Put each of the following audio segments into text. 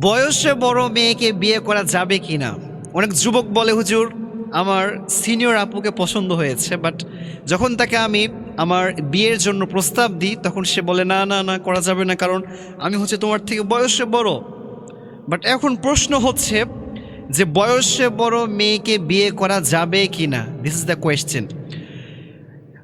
বয়সে বড় মেয়েকে বিয়ে করা যাবে কি না অনেক যুবক বলে, হুজুর, আমার সিনিয়র আপুকে পছন্দ হয়েছে বাট যখন তাকে আমি আমার বিয়ের জন্য প্রস্তাব দিই, তখন সে বলে, না না না, করা যাবে না, কারণ আমি হচ্ছে তোমার থেকে বয়সে বড়। বাট এখন প্রশ্ন হচ্ছে যে, বয়সে বড় মেয়েকে বিয়ে করা যাবে কি না দিস ইজ দ্য কোয়েশ্চেন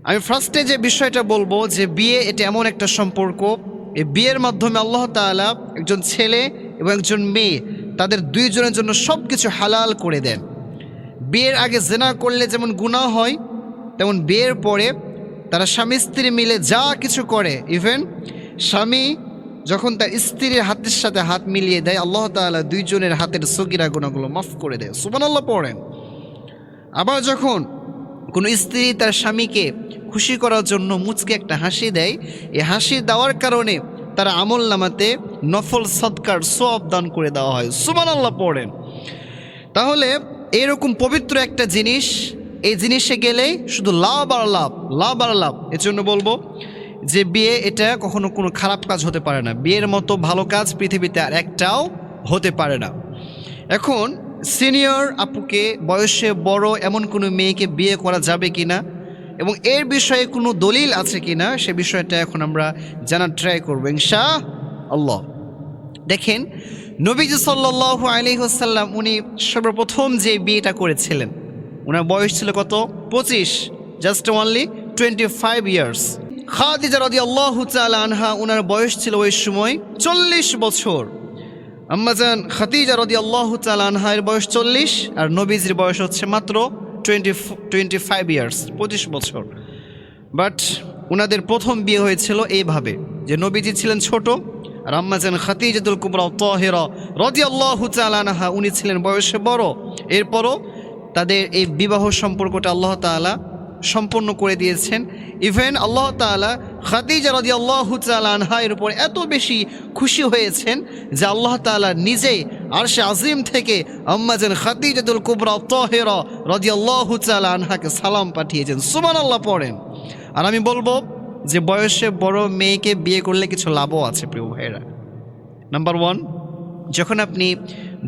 আমি ফার্স্টে যে বিষয়টা বলব যে, বিয়ে এটা এমন একটা সম্পর্ক। এই বিয়ের মাধ্যমে আল্লাহ তাআলা একজন ছেলে এবং একজন মেয়ে তাদের দুইজনের জন্য সব কিছু হালাল করে দেন। বিয়ের আগে জেনা করলে যেমন গুনাহ হয়, তেমন বিয়ের পরে তারা স্বামী স্ত্রী মিলে যা কিছু করে ইভেন স্বামী যখন তার স্ত্রীর হাতের সাথে হাত মিলিয়ে দেয়, আল্লাহ তাআলা দুইজনের হাতের সগিরা গুণাগুলো মাফ করে দেয়। সুবান আল্লাহ পড়েন। আবার যখন কোনো স্ত্রী তার স্বামীকে খুশি করার জন্য মুচকে একটা হাসি দেয়, এই হাসি দেওয়ার কারণে তারা আমল নামাতে নফল সৎকার সব দান করে দেওয়া হয়। সুমান আল্লাহ পড়েন। তাহলে এরকম পবিত্র একটা জিনিস, এই জিনিসে গেলেই শুধু লাভ আর লাভ লাভ আর লাভ। এর জন্য বলব যে বিয়ে এটা কখনো কোনো খারাপ কাজ হতে পারে না। বিয়ের মতো ভালো কাজ পৃথিবীতে আর একটাও হতে পারে না। এখন সিনিয়র আপুকে বয়সে বড় এমন কোনো মেয়েকে বিয়ে করা যাবে কি না এবং এর বিষয়ে কোনো দলিল আছে কি না সে বিষয়টা এখন আমরা জানার ট্রাই করব। ইনশা আল্লাহ দেখেন, নবীজি সাল্লাহ আলিহাসাল্লাম উনি সর্বপ্রথম যে বিয়েটা করেছিলেন ওনার বয়স ছিল কত? পঁচিশ just only twenty five years Khadija রদি আল্লাহ আনহা ওনার বয়স ছিল ওই সময় চল্লিশ বছর। আম্মাজান খাতিজা রদি আল্লাহ আনহার বয়স চল্লিশ, আর নবীজির বয়স হচ্ছে মাত্র টোয়েন্টি টোয়েন্টি ফাইভ ইয়ার্স পঁচিশ বছর। বাট ওনাদের প্রথম বিয়ে হয়েছিল এইভাবে, যে নবীজি ছিলেন ছোট আর আম্মাজান খাতিজাতুল কুবরা তহেরা রদি আল্লাহ আনহা, উনি ছিলেন বয়সে বড়। এরপরও তাদের এই বিবাহ সম্পর্কটা আল্লাহ তাআলা সম্পন্ন করে দিয়েছেন। ইভেন আল্লাহ তাআলা খাদিজা রদি আল্লাহ আনহা এর উপর এত বেশি খুশি হয়েছেন যে আল্লাহ তাআলা নিজেই আরশে আজিম থেকে আম্মাজান খাদিজাতুল কুবরা তহেরা রদি আল্লাহ আনহাকে সালাম পাঠিয়েছেন। সুমান আল্লাহ পড়েন। আর আমি বলব যে বয়সে বড় মেয়েকে বিয়ে করলে কিছু লাভও আছে, প্রিয় ভাইয়েরা। নাম্বার ওয়ান যখন আপনি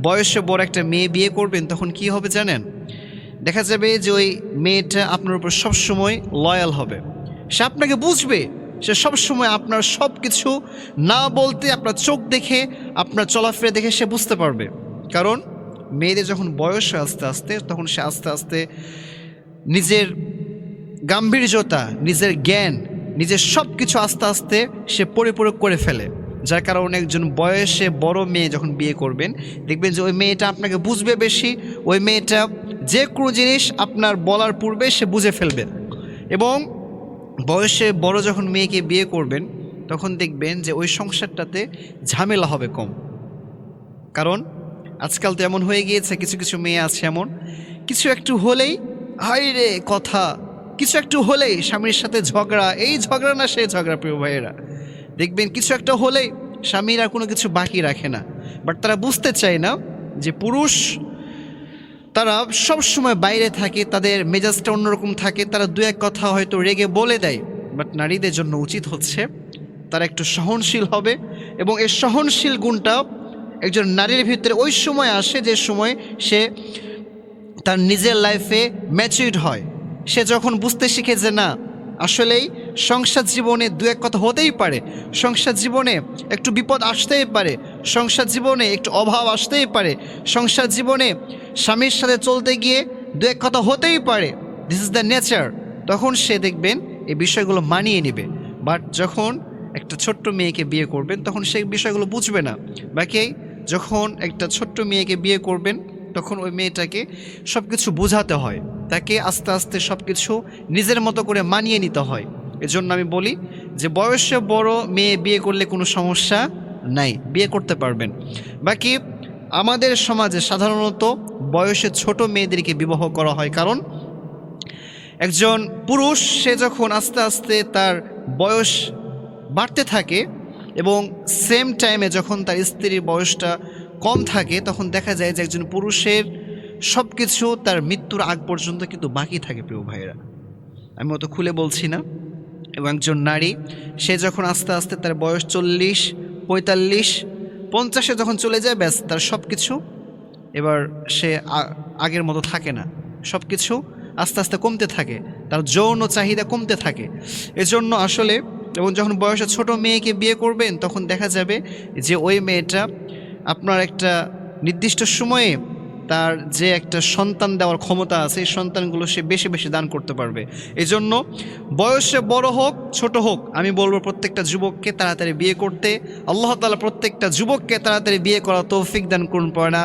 বয়সে বড় একটা মেয়ে বিয়ে করবেন, তখন কি হবে জানেন? দেখা যাবে যে ওই মেয়েটা আপনার উপর সবসময় লয়াল হবে। সে আপনাকে বুঝবে, সে সবসময় আপনার সব কিছু না বলতে, আপনার চোখ দেখে, আপনার চলাফেরা দেখে সে বুঝতে পারবে। কারণ মেয়েদের যখন বয়স হয় আস্তে আস্তে, তখন সে আস্তে আস্তে নিজের গাম্ভীর্যতা, নিজের জ্ঞান নিজের সব কিছু আস্তে আস্তে সে পরিপূরক করে ফেলে। যার কারণে একজন বয়সে বড় মেয়ে যখন বিয়ে করবেন, দেখবেন যে ওই মেয়েটা আপনাকে বুঝবে বেশি, ওই মেয়েটা যে কোনো জিনিস আপনার বলার পূর্বে সে বুঝে ফেলবে। এবং বয়সে বড় যখন মেয়েকে বিয়ে করবেন, তখন দেখবেন যে ওই সংসারটাতে ঝামেলা হবে কম। কারণ আজকাল তো এমন হয়ে গিয়েছে, কিছু কিছু মেয়ে আছে এমন, কিছু একটু হলেই হাই রে কথা! কিছু একটু হলেই স্বামীর সাথে ঝগড়া, এই ঝগড়া না সেই ঝগড়া, প্রিয় ভাইয়েরা। দেখবেন কিছু একটা হলেই স্বামীরা কোনো কিছু বাকি রাখে না। বাট তারা বুঝতে চায় না যে পুরুষ, তারা সব সময় বাইরে থাকে, তাদের মেজাজটা অন্যরকম থাকে, তারা দু এক কথা হয়তো রেগে বলে দেয়, বাট নারীদের জন্য উচিত হচ্ছে তারা একটু সহনশীল হবে এবং এই সহনশীল গুণটা একজন নারীর ভিতরে ওই সময় আসে যে সময় সে তার নিজের লাইফে ম্যাচিউড হয়। সে যখন বুঝতে শিখে যে না, আসলেই সংসার জীবনে দু এক কথা হতেই পারে। সংসার জীবনে একটু বিপদ আসতেই পারে। সংসার জীবনে একটু অভাব আসতেই পারে। সংসার জীবনে স্বামীর সাথে চলতে গিয়ে দু এক কথা হতেই পারে। দিস ইজ দ্য নেচার তখন সে দেখবেন এই বিষয়গুলো মানিয়ে নেবে। বাট যখন একটা ছোট্ট মেয়েকে বিয়ে করবেন, তখন সেই বিষয়গুলো বুঝবে না। বাকি যখন একটা ছোট্ট মেয়েকে বিয়ে করবেন, তখন ওই মেয়েটাকে সব কিছু বোঝাতে হয়। তাকে আস্তে আস্তে সব কিছু নিজের মতো করে মানিয়ে নিতে হয়। এজন্য আমি বলি যে বয়সে বড় মেয়ে বিয়ে করলে কোনো সমস্যা নাই, বিয়ে করতে পারবেন। বাকি আমাদের সমাজে সাধারণত বয়সে ছোট মেয়েদেরকে বিবাহ করা হয় কারণ একজন পুরুষ, সে যখন আস্তে আস্তে তার বয়স বাড়তে থাকে এবং সেম টাইমে যখন তার স্ত্রীর বয়সটা কম থাকে, তখন দেখা যায় যে একজন পুরুষের সব কিছু তার মৃত্যুর আগ পর্যন্ত কিন্তু বাকি থাকে প্রিয় ভাইয়েরা। আমি অত খুলে বলছি না। এবং একজন নারী, সে যখন আস্তে আস্তে তার বয়স চল্লিশ, পঁয়তাল্লিশ, পঞ্চাশে যখন চলে যায়, ব্যাস তার সব কিছু এবার সে আগের মতো থাকে না। সব কিছু আস্তে আস্তে কমতে থাকে। তার যৌন চাহিদা কমতে থাকে। এজন্য আসলে এবং যখন বয়সে ছোট মেয়েকে বিয়ে করবেন, তখন দেখা যাবে যে ওই মেয়েটা আপনার একটা নির্দিষ্ট সময়ে তার যে একটা সন্তান দেওয়ার ক্ষমতা আছে, এই সন্তানগুলো সে বেশি বেশি দান করতে পারবে। এই জন্য বয়সে বড় হোক, ছোট হোক, আমি বলব প্রত্যেকটা যুবককে তাড়াতাড়ি বিয়ে করতে। আল্লাহ তালা প্রত্যেকটা যুবককে তাড়াতাড়ি বিয়ে করা তৌফিক দান করুন পড়ে না